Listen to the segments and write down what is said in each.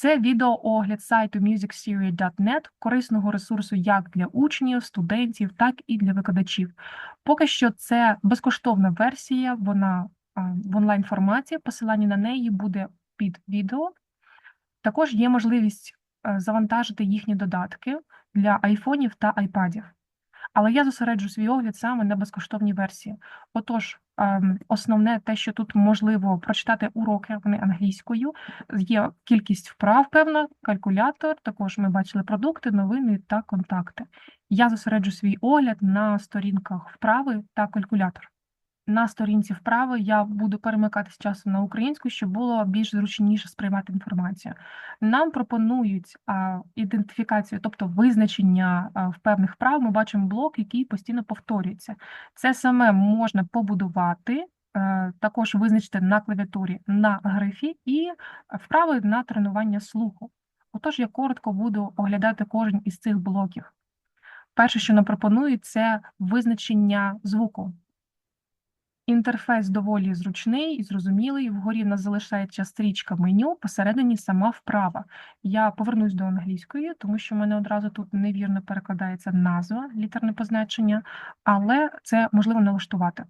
Це відеоогляд сайту musicseries.net, корисного ресурсу як для учнів, студентів, так і для викладачів. Поки що це безкоштовна версія, вона в онлайн форматі. Посилання на неї буде під відео. Також є можливість е, завантажити їхні додатки для айфонів та айпадів. Але я зосереджу свій огляд саме на безкоштовній версії. Отож, ем, основне те, що тут можливо прочитати уроки, вони англійською. Є кількість вправ, певна, калькулятор. Також ми бачили продукти, новини та контакти. Я зосереджу свій огляд на сторінках вправи та калькулятор. На сторінці вправи я буду перемикатись часом на українську, щоб було більш зручніше сприймати інформацію. Нам пропонують а, ідентифікацію, тобто визначення а, в певних вправ. Ми бачимо блок, який постійно повторюється. Це саме можна побудувати, е, також визначити на клавіатурі на грифі і вправи на тренування слуху. Отож, я коротко буду оглядати кожен із цих блоків. Перше, що нам пропонують, це визначення звуку. Інтерфейс доволі зручний і зрозумілий. Вгорі нас залишається стрічка меню, посередині сама вправа. Я повернусь до англійської, тому що в мене одразу тут невірно перекладається назва, літерне позначення, але це можливо налаштувати.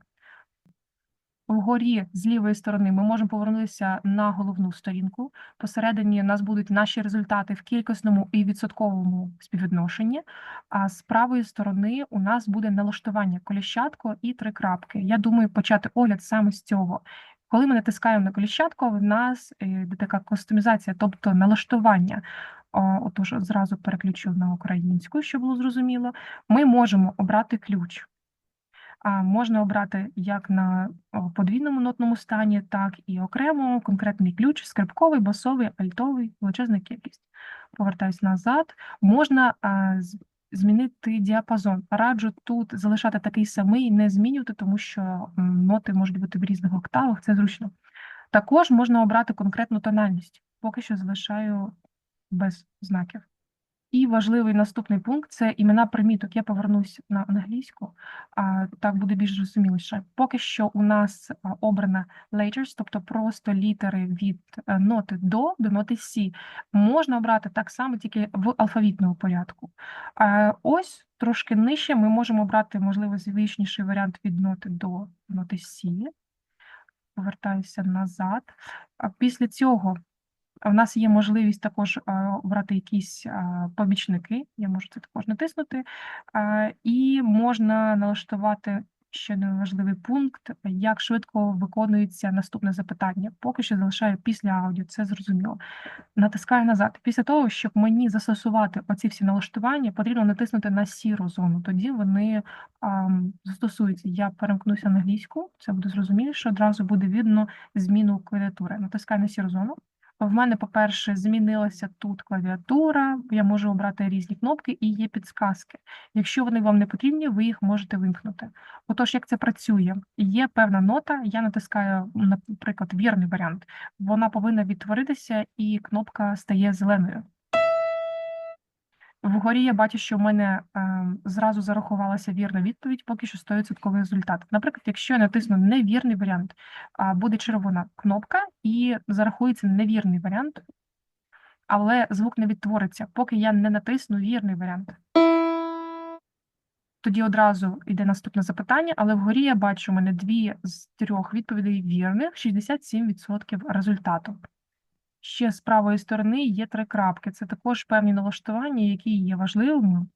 Вгорі з лівої сторони ми можемо повернутися на головну сторінку. Посередині у нас будуть наші результати в кількісному і відсотковому співвідношенні. А з правої сторони у нас буде налаштування коліщатко і три крапки. Я думаю, почати огляд саме з цього. Коли ми натискаємо на коліщатко, в нас йде така кастомізація, тобто налаштування. Отож, зразу переключу на українську, щоб було зрозуміло. Ми можемо обрати ключ. Можна обрати як на подвійному нотному стані, так і окремо конкретний ключ, скрипковий, басовий, альтовий, величезна кількість. Повертаюсь назад. Можна змінити діапазон. Раджу тут залишати такий самий, не змінювати, тому що ноти можуть бути в різних октавах, це зручно. Також можна обрати конкретну тональність. Поки що залишаю без знаків. І важливий наступний пункт це імена приміток. Я повернусь на англійську, а так буде більш зрозуміліше. Поки що у нас обрана letters, тобто просто літери від е, ноти до до ноти Сі. Можна обрати так само, тільки в алфавітному порядку. А ось трошки нижче ми можемо обрати, можливо, звичніший варіант від ноти до ноти Сі. Повертаюся назад. Після цього в нас є можливість також а, обрати якісь помічники. Я можу це також натиснути. І можна налаштувати ще один важливий пункт, як швидко виконується наступне запитання. Поки що залишаю після аудіо, це зрозуміло. Натискаю назад. Після того, щоб мені застосувати оці всі налаштування, потрібно натиснути на сіру зону. Тоді вони ам, застосуються. Я перемкнуся на англійську, це буде зрозуміліше. Одразу буде видно зміну клавіатури. Натискаю на сіру зону. В мене, по-перше, змінилася тут клавіатура, я можу обрати різні кнопки і є підсказки. Якщо вони вам не потрібні, ви їх можете вимкнути. Отож, як це працює? Є певна нота, я натискаю, наприклад, вірний варіант. Вона повинна відтворитися, і кнопка стає зеленою. Вгорі я бачу, що в мене е, зразу зарахувалася вірна відповідь, поки що 100% результат. Наприклад, якщо я натисну невірний варіант, буде червона кнопка і зарахується невірний варіант, але звук не відтвориться, поки я не натисну вірний варіант. Тоді одразу йде наступне запитання, але вгорі я бачу, у мене дві з трьох відповідей вірних, 67% результату. Ще з правої сторони є три крапки. Це також певні налаштування, які є важливими.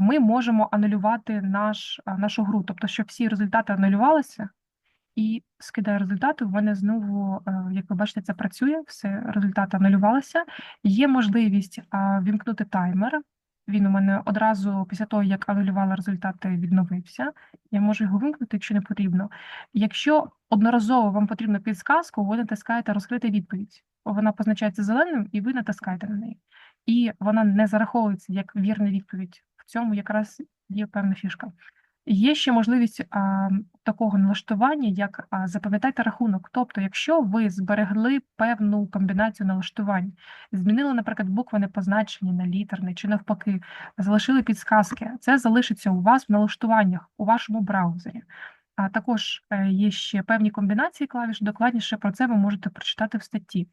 Ми можемо анулювати наш, нашу гру, тобто, щоб всі результати анулювалися, і скидаю результати. У мене знову, е, як ви бачите, це працює, все результати анулювалися. Є можливість вімкнути таймер. Він у мене одразу після того, як анулювала результати, відновився. Я можу його вимкнути, якщо не потрібно. Якщо одноразово вам потрібна підсказка, ви натискаєте розкрити відповідь. Вона позначається зеленим, і ви натискаєте на неї. І вона не зараховується як вірна відповідь. В цьому якраз є певна фішка. Є ще можливість а, такого налаштування, як а, запам'ятайте рахунок. Тобто, якщо ви зберегли певну комбінацію налаштувань, змінили, наприклад, буквене позначення на літерне чи навпаки, залишили підсказки, це залишиться у вас в налаштуваннях у вашому браузері. А також е, є ще певні комбінації клавіш. Докладніше про це ви можете прочитати в статті.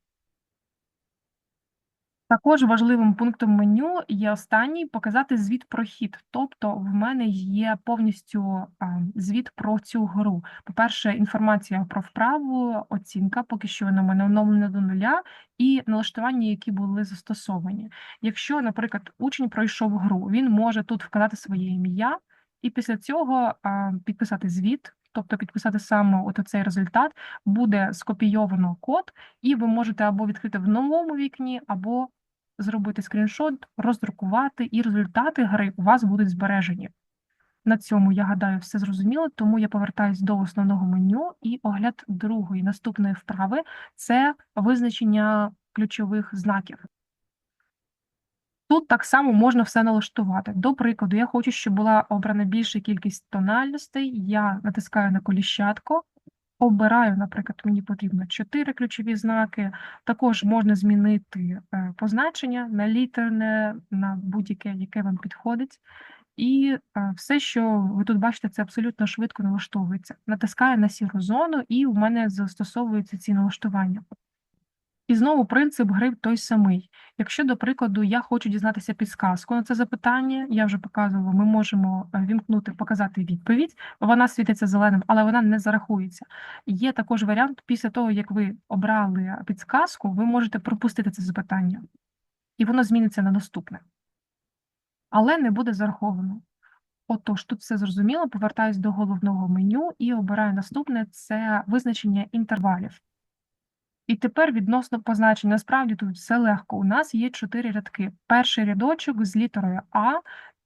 Також важливим пунктом меню є останній показати звіт про хід. Тобто, в мене є повністю звіт про цю гру. По-перше, інформація про вправу, оцінка, поки що вона в мене оновлена до нуля, і налаштування, які були застосовані. Якщо, наприклад, учень пройшов гру, він може тут вказати своє ім'я, і після цього підписати звіт. Тобто підписати саме цей результат, буде скопійовано код, і ви можете або відкрити в новому вікні, або зробити скріншот, роздрукувати, і результати гри у вас будуть збережені. На цьому, я гадаю, все зрозуміло, тому я повертаюсь до основного меню і огляд другої наступної вправи це визначення ключових знаків. Тут так само можна все налаштувати. До прикладу, я хочу, щоб була обрана більша кількість тональностей. Я натискаю на коліщатку, обираю, наприклад, мені потрібно 4 ключові знаки. Також можна змінити е, позначення на літерне, на будь-яке, яке вам підходить. І е, все, що ви тут бачите, це абсолютно швидко налаштовується. Натискаю на сіру зону, і у мене застосовуються ці налаштування. І знову принцип гри той самий. Якщо, до прикладу, я хочу дізнатися підсказку на це запитання, я вже показувала, ми можемо е, вімкнути, показати відповідь. Вона світиться зеленим, але вона не зарахується. Є також варіант, після того, як ви обрали підсказку, ви можете пропустити це запитання, і воно зміниться на наступне. Але не буде зараховано. Отож, тут все зрозуміло, повертаюсь до головного меню і обираю наступне це визначення інтервалів. І тепер відносно позначень. Насправді тут все легко. У нас є чотири рядки. Перший рядочок з літерою А,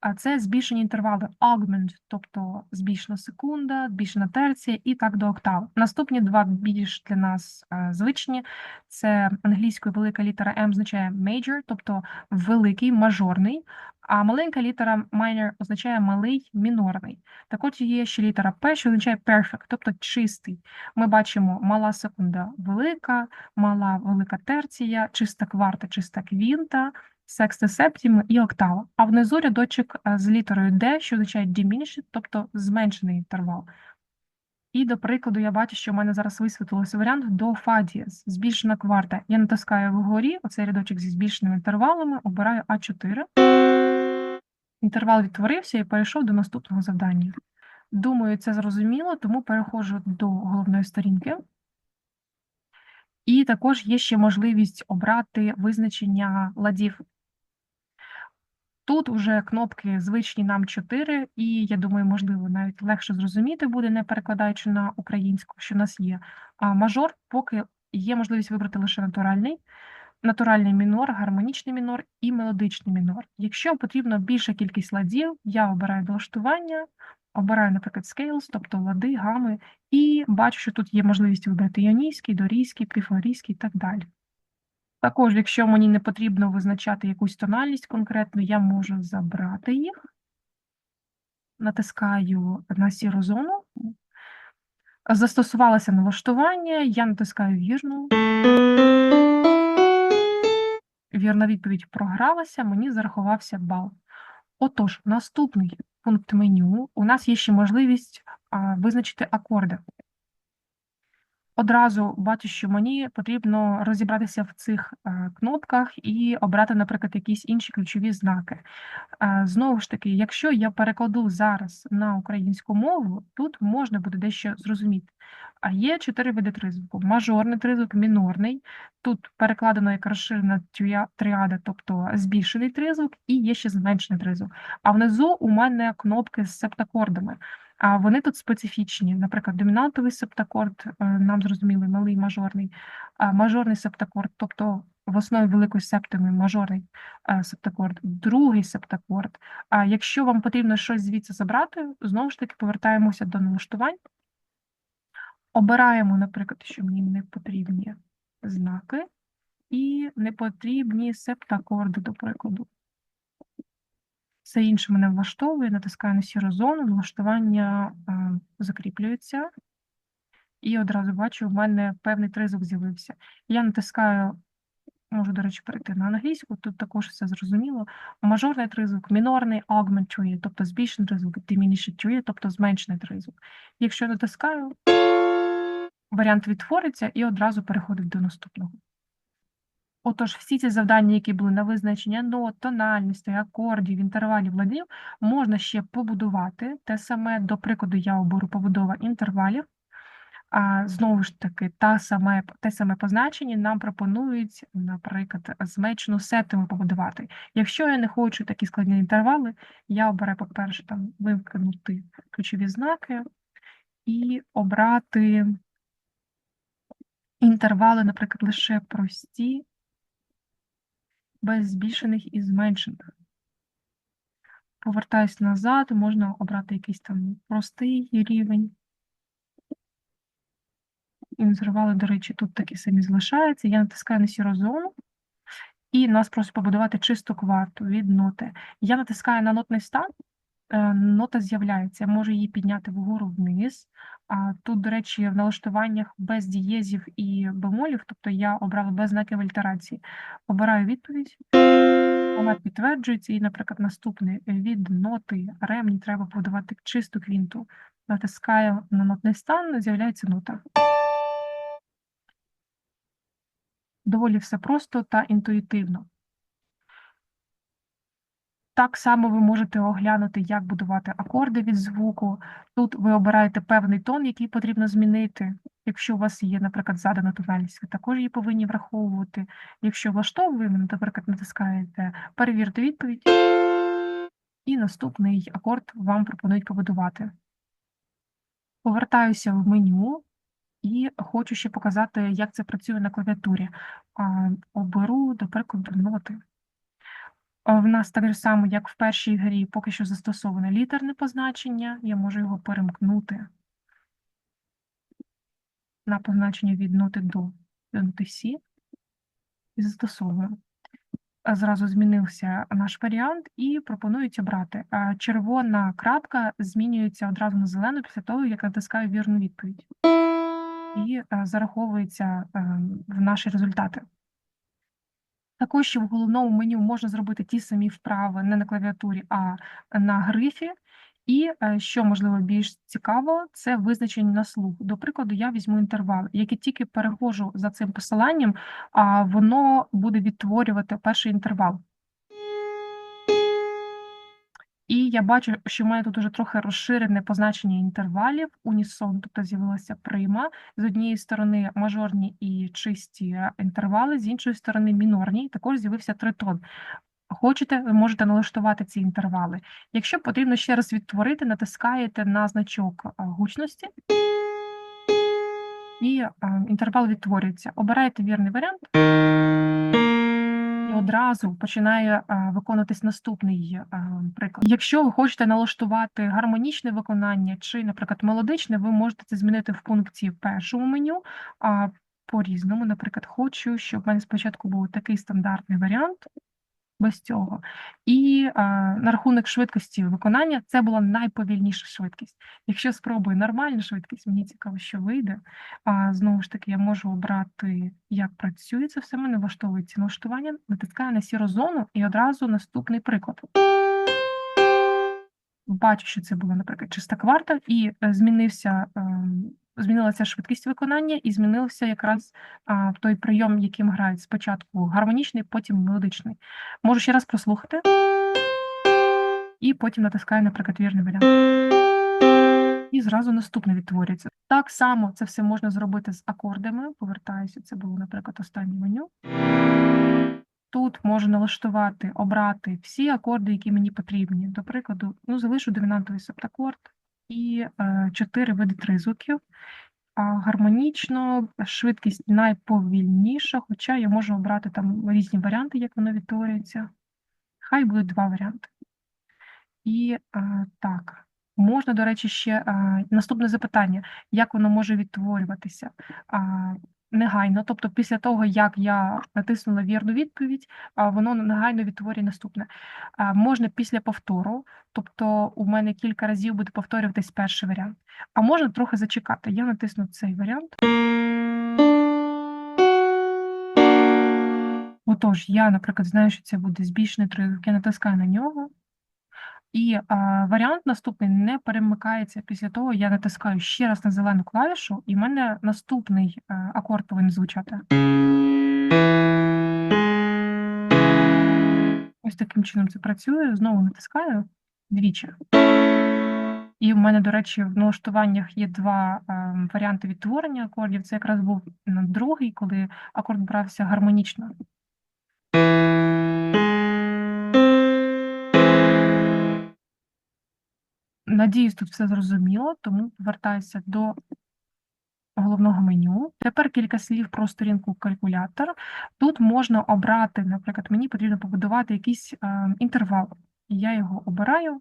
а це збільшені інтервали augment, тобто збільшена секунда, збільшена терція і так до октав. Наступні два більш для нас е, звичні. Це англійською велика літера М означає major, тобто великий, мажорний, а маленька літера minor означає малий, мінорний. Також є ще літера П, що означає perfect, тобто чистий. Ми бачимо мала секунда велика, мала велика терція, чиста кварта, чиста квінта, секста септім і октава. А внизу рядочок е, з літерою D, що означає diminished, тобто зменшений інтервал. І, до прикладу, я бачу, що в мене зараз висвітлився варіант до фа дієс, збільшена кварта. Я натискаю вгорі оцей рядочок зі збільшеними інтервалами, обираю А4. Інтервал відтворився і перейшов до наступного завдання. Думаю, це зрозуміло, тому переходжу до головної сторінки. І також є ще можливість обрати визначення ладів. Тут вже кнопки звичні нам 4, і я думаю, можливо, навіть легше зрозуміти буде, не перекладаючи на українську, що в нас є. А мажор, поки є можливість вибрати лише натуральний, натуральний мінор, гармонічний мінор і мелодичний мінор. Якщо потрібна більша кількість ладів, я обираю налаштування, обираю, наприклад, scales, тобто лади, гами, і бачу, що тут є можливість вибрати іонійський, дорійський, піфорійський і так далі. Також, якщо мені не потрібно визначати якусь тональність конкретну, я можу забрати їх, натискаю на сіру зону, застосувалося налаштування, я натискаю вірну. Вірна відповідь програлася, мені зарахувався бал. Отож, наступний пункт меню у нас є ще можливість визначити акорди. Одразу бачу, що мені потрібно розібратися в цих е, кнопках і обрати, наприклад, якісь інші ключові знаки. Е, Знову ж таки, якщо я перекладу зараз на українську мову, тут можна буде дещо зрозуміти. А є чотири види тризвуку: мажорний тризвук, мінорний. Тут перекладено як розширена тріада, тобто збільшений тризвук, і є ще зменшений тризвук. А внизу у мене кнопки з септакордами. А вони тут специфічні. Наприклад, домінантовий септакорд, е, нам зрозумілий, малий мажорний, а мажорний септакорд, тобто в основі великої септими мажорний е, септакорд, другий септакорд. А якщо вам потрібно щось звідси забрати, знову ж таки повертаємося до налаштувань. Обираємо, наприклад, що мені не потрібні знаки, і не потрібні септакорди, до прикладу. Все інше мене влаштовує, натискаю на сіру зону, налаштування е, закріплюється. І одразу бачу, в мене певний тризок з'явився. Я натискаю, можу, до речі, перейти на англійську, тут також все зрозуміло. Мажорний тризвук, мінорний augment tree, тобто збільшений тризвук, diminished tree, тобто зменшений тризвук. Якщо натискаю, варіант відтвориться і одразу переходить до наступного. Отож, всі ці завдання, які були на визначення нот, тональності, акордів, інтервалів, ладів, можна ще побудувати. Те саме, до прикладу, я оберу побудова інтервалів. А знову ж таки, та саме, те саме позначення нам пропонують, наприклад, змечену сетину побудувати. Якщо я не хочу такі складні інтервали, я обираю, по-перше, там вимкнути ключові знаки і обрати інтервали, наприклад, лише прості, без збільшених і зменшених. Повертаюсь назад, можна обрати якийсь там простий рівень. Інтервали, до речі, тут такі самі залишаються. Я натискаю на сіру зону, і нас просить побудувати чисту кварту від ноти. Я натискаю на нотний стан, нота з'являється, я можу її підняти вгору вниз. А тут, до речі, в налаштуваннях без дієзів і бемолів, тобто я обрала без знаків альтерації. Обираю відповідь, вона підтверджується, і, наприклад, наступний від ноти ре мені треба побудувати чисту квінту. Натискаю на нотний стан, з'являється нота. Доволі все просто та інтуїтивно. Так само ви можете оглянути, як будувати акорди від звуку. Тут ви обираєте певний тон, який потрібно змінити. Якщо у вас є, наприклад, задана тональність, ви також її повинні враховувати. Якщо влаштовує, наприклад, натискаєте перевірити відповідь, і наступний акорд вам пропонують побудувати. Повертаюся в меню і хочу ще показати, як це працює на клавіатурі. Оберу, до прикладу, ноти. В нас так само, як в першій грі, поки що застосоване літерне позначення. Я можу його перемкнути на позначення від ноти до ноти Сі і застосовуємо. Зразу змінився наш варіант, і пропонують обрати. Червона крапка змінюється одразу на зелену після того, як натискаю вірну відповідь, і зараховується в наші результати. Також в головному меню можна зробити ті самі вправи не на клавіатурі, а на грифі. І е, що можливо більш цікаво, це визначення на слух. До прикладу, я візьму інтервал. Як я тільки перехожу за цим посиланням, а воно буде відтворювати перший інтервал. Я бачу, що в мене тут уже трохи розширене позначення інтервалів, унісон, тобто з'явилася прима. З однієї сторони мажорні і чисті інтервали, з іншої сторони мінорні, також з'явився тритон. Хочете, ви можете налаштувати ці інтервали. Якщо потрібно ще раз відтворити, натискаєте на значок гучності, і інтервал відтворюється. Обираєте вірний варіант і одразу починає виконуватись наступний приклад. Якщо ви хочете налаштувати гармонічне виконання чи, наприклад, мелодичне, ви можете це змінити в пункті першому меню. А по-різному, наприклад, хочу, щоб в мене спочатку був такий стандартний варіант без цього. І а, на рахунок швидкості виконання це була найповільніша швидкість. Якщо спробую нормальну швидкість, мені цікаво, що вийде. А знову ж таки, я можу обрати, як працює це все. Мене влаштовує ці налаштування, натискаю на сіру зону і одразу наступний приклад. Бачу, що це була, наприклад, чиста кварта, і е, змінився. Змінилася швидкість виконання і змінився якраз а, той прийом, яким грають спочатку гармонічний, потім мелодичний. Можу ще раз прослухати і потім натискаю, наприклад, вірний варіант. І зразу наступне відтворюється. Так само це все можна зробити з акордами. Повертаюся, це було, наприклад, останнє меню. Тут можу налаштувати, обрати всі акорди, які мені потрібні. До прикладу, ну, залишу домінантовий септакорд і е, чотири види тризвуків. А гармонічно, швидкість найповільніша, хоча я можу обрати там різні варіанти, як воно відтворюється. Хай будуть два варіанти. І е, так, можна, до речі, ще е, наступне запитання: як воно може відтворюватися? Негайно, тобто після того, як я натиснула вірну відповідь, воно негайно відтворює наступне. Можна після повтору, тобто у мене кілька разів буде повторюватись перший варіант, а можна трохи зачекати. Я натисну цей варіант. Отож, я, наприклад, знаю, що це буде збільшений тривик, я натискаю на нього. І а, варіант наступний не перемикається після того, я натискаю ще раз на зелену клавішу, і в мене наступний а, акорд повинен звучати. Ось таким чином це працює. Знову натискаю двічі. І в мене, до речі, в налаштуваннях є два е, варіанти відтворення акордів. Це якраз був другий, коли акорд брався гармонічно. Надіюсь, тут все зрозуміло, тому повертаюся до головного меню. Тепер кілька слів про сторінку калькулятор. Тут можна обрати, наприклад, мені потрібно побудувати якийсь е, інтервал. Я його обираю.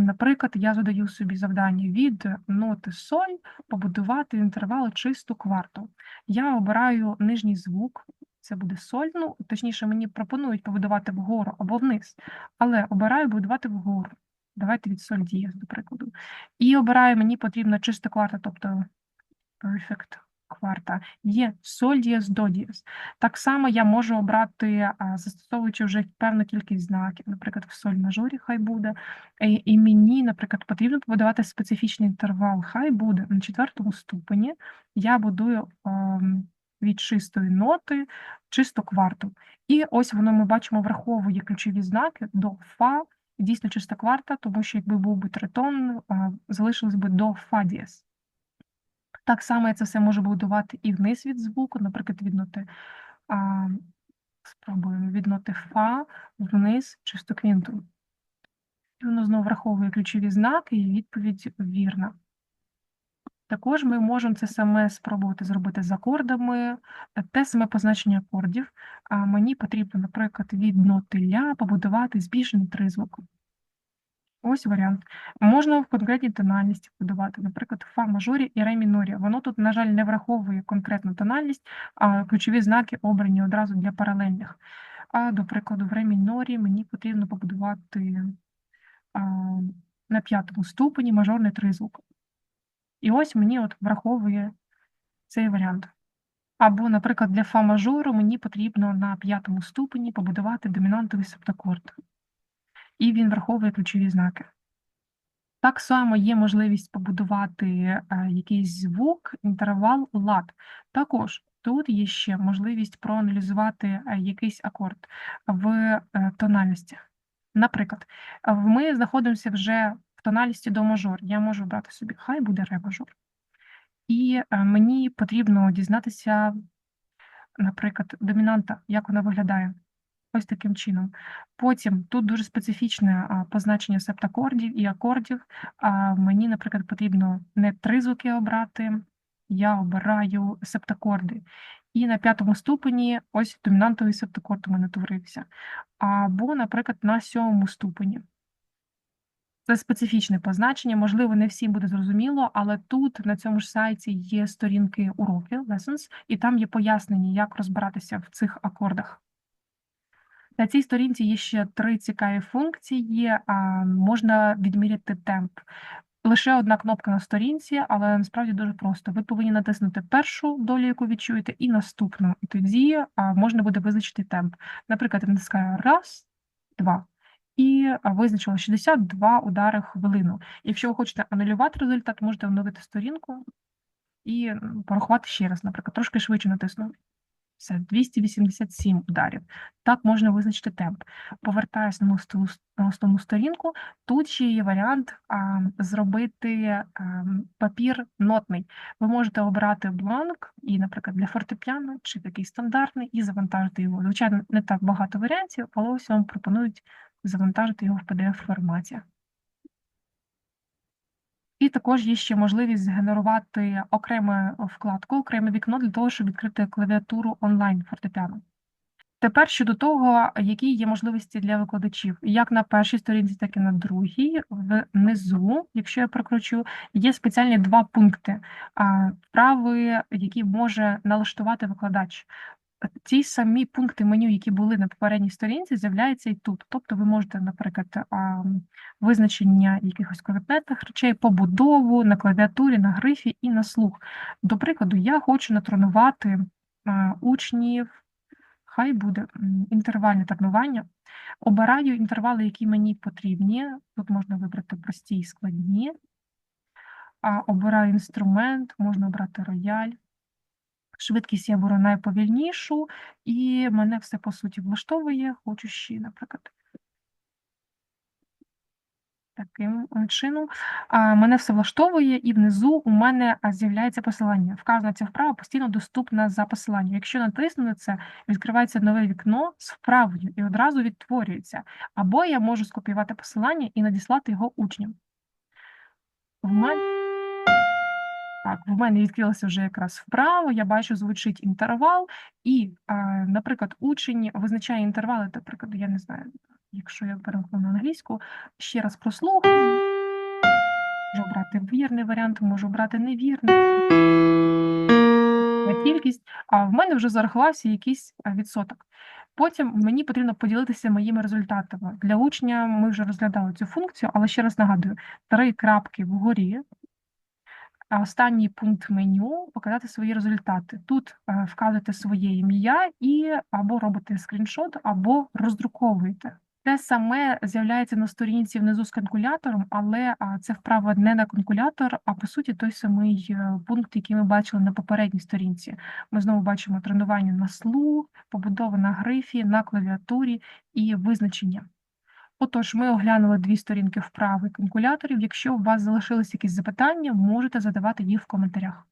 Наприклад, я задаю собі завдання від ноти соль побудувати інтервал чисту кварту. Я обираю нижній звук, це буде соль. Ну, точніше, мені пропонують побудувати вгору або вниз, але обираю будувати вгору. Давайте від соль дієс, до прикладу. І обираю, мені потрібна чиста кварта, тобто perfect кварта. Є соль дієс, до дієс. Так само я можу обрати, застосовуючи вже певну кількість знаків, наприклад, в соль мажорі хай буде. І, і мені, наприклад, потрібно побудувати специфічний інтервал. Хай буде на четвертому ступені. Я будую ем, від чистої ноти чисту кварту. І ось воно ми бачимо, враховує ключові знаки до фа. Дійсно чиста кварта, тому що якби був би тритон, залишилось би до фадіс. Так само я це все можу будувати і вниз від звуку, наприклад, від ноти. А, спробуємо від ноти фа вниз чисту квінту. І воно знову враховує ключові знаки, і відповідь вірна. Також ми можемо це саме спробувати зробити з акордами, е, те саме позначення акордів. А мені потрібно, наприклад, від ноти ля побудувати збільшений тризвук. Ось варіант. Можна в конкретній тональності будувати, наприклад, в фа мажорі і ре мінорі. Воно тут, на жаль, не враховує конкретну тональність, а ключові знаки обрані одразу для паралельних. А, до прикладу, в ре мінорі мені потрібно побудувати а, на п'ятому ступені мажорний тризвук. І ось мені от враховує цей варіант. Або, наприклад, для фа мажору мені потрібно на п'ятому ступені побудувати домінантовий септакорд. І він враховує ключові знаки. Так само є можливість побудувати е, якийсь звук, інтервал, лад. Також тут є ще можливість проаналізувати е, якийсь акорд в е, тональності. Наприклад, ми знаходимося вже в тональності до мажор. Я можу брати собі, хай буде ре мажор. І е, мені потрібно дізнатися, наприклад, домінанта, як вона виглядає. Ось таким чином. Потім тут дуже специфічне позначення септакордів і акордів. А мені, наприклад, потрібно не три звуки обрати, я обираю септакорди. І на п'ятому ступені ось домінантовий септакорд у мене творився. Або, наприклад, на сьомому ступені. Це специфічне позначення, можливо, не всім буде зрозуміло, але тут на цьому ж сайті є сторінки уроків, lessons, і там є пояснення, як розбиратися в цих акордах. На цій сторінці є ще три цікаві функції. Можна відміряти темп. Лише одна кнопка на сторінці, але насправді дуже просто. Ви повинні натиснути першу долю, яку відчуєте, і наступну. І тоді можна буде визначити темп. Наприклад, я натискаю раз, два. І визначила 62 удари хвилину. Якщо ви хочете анулювати результат, можете оновити сторінку і порахувати ще раз, наприклад, трошки швидше натисну. Все, 287 ударів. Так можна визначити темп. Повертаюся на основну, на основну сторінку. Тут ще є варіант а, зробити а, папір нотний. Ви можете обрати бланк, і, наприклад, для фортепіано чи такий стандартний, і завантажити його. Звичайно, не так багато варіантів, але ось вам пропонують завантажити його в pdf форматі. І також є ще можливість згенерувати окреме вкладку, окреме вікно для того, щоб відкрити клавіатуру онлайн фортепіано. Тепер щодо того, які є можливості для викладачів, як на першій сторінці, так і на другій. Внизу, якщо я прокручу, є спеціальні два пункти, вправи, які може налаштувати викладач. Ті самі пункти меню, які були на попередній сторінці, з'являються і тут. Тобто ви можете, наприклад, визначення якихось конкретних речей, побудову на клавіатурі, на грифі і на слух. До прикладу, я хочу натренувати учнів, хай буде м, обиральне тренування. Обираю інтервали, які мені потрібні. Тут можна вибрати прості і складні. А, обираю інструмент, можна обрати рояль. Швидкість я беру найповільнішу, і мене все по суті влаштовує. Хочу ще, наприклад. Таким е, чином, мене все влаштовує, і внизу у мене з'являється посилання. Вказана ця вправа постійно доступна за посиланням. Якщо натисну на це, відкривається нове вікно з вправою і одразу відтворюється. Або я можу скопіювати посилання і надіслати його учням. В мене, так, в мене відкрилося вже якраз вправо, я бачу, звучить інтервал, і, наприклад, учень визначає інтервали, наприклад, я не знаю, якщо я перемкну на англійську, ще раз прослухаю. Можу обрати вірний варіант, можу обрати невірний. Кількість, а в мене вже зарахувався якийсь відсоток. Потім мені потрібно поділитися моїми результатами. Для учня ми вже розглядали цю функцію, але ще раз нагадую: три крапки вгорі. Останній пункт меню показати свої результати. Тут вказуєте своє ім'я і або робите скріншот, або роздруковуєте. Те саме з'являється на сторінці внизу з калькулятором, але це вправа не на калькулятор, а по суті той самий е, пункт, який ми бачили на попередній сторінці. Ми знову бачимо тренування на слух, побудова на грифі, на клавіатурі і визначення. Отож, ми оглянули дві сторінки вправи калькуляторів. Якщо у вас залишились якісь запитання, можете задавати їх в коментарях.